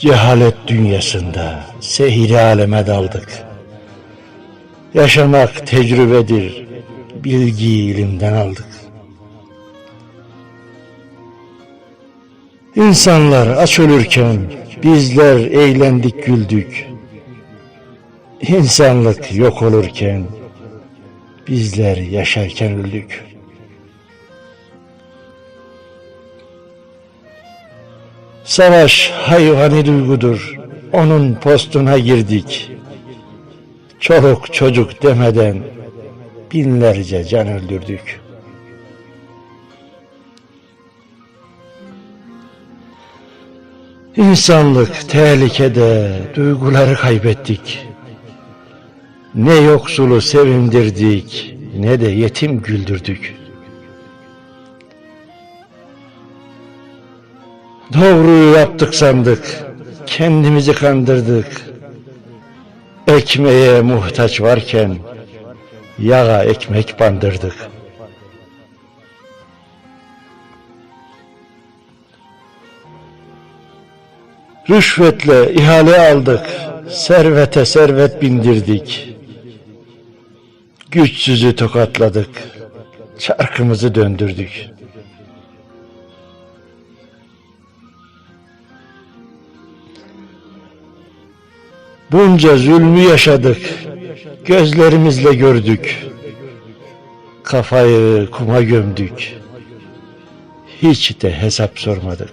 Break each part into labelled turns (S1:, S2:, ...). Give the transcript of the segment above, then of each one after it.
S1: Cehalet dünyasında sehri aleme daldık. Yaşamak tecrübedir, bilgiyi ilimden aldık. İnsanlar aç ölürken bizler eğlendik güldük. İnsanlık yok olurken bizler yaşarken öldük. Savaş hayvani duygudur. Onun postuna girdik. Çoluk çocuk demeden binlerce can öldürdük. İnsanlık tehlikede, duyguları kaybettik. Ne yoksulu sevindirdik, ne de yetim güldürdük. Doğruyu yaptık sandık, kendimizi kandırdık. Ekmeğe muhtaç varken, yağa ekmek bandırdık. Rüşvetle ihale aldık, servete servet bindirdik. Güçsüzü tokatladık, çarkımızı döndürdük. Bunca zulmü yaşadık, gözlerimizle gördük. Kafayı kuma gömdük, hiç de hesap sormadık.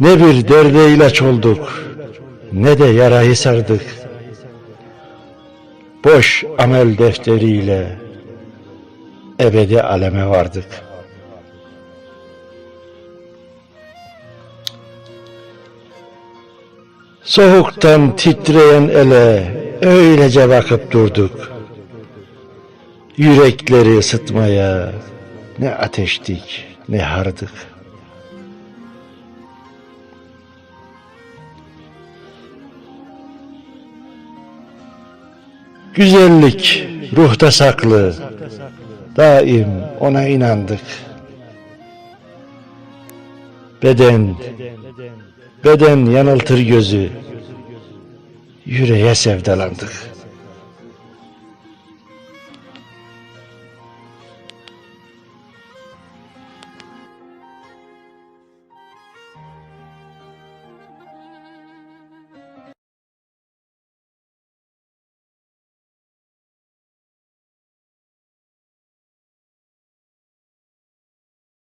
S1: Ne bir derde ilaç olduk, ne de yarayı sardık. Boş amel defteriyle ebedi aleme vardık. Soğuktan titreyen ele öylece bakıp durduk. Yürekleri ısıtmaya ne ateştik ne hardık. Güzellik ruhta saklı. Daim ona inandık. Beden beden yanıltır gözü. Yüreğe sevdalandık.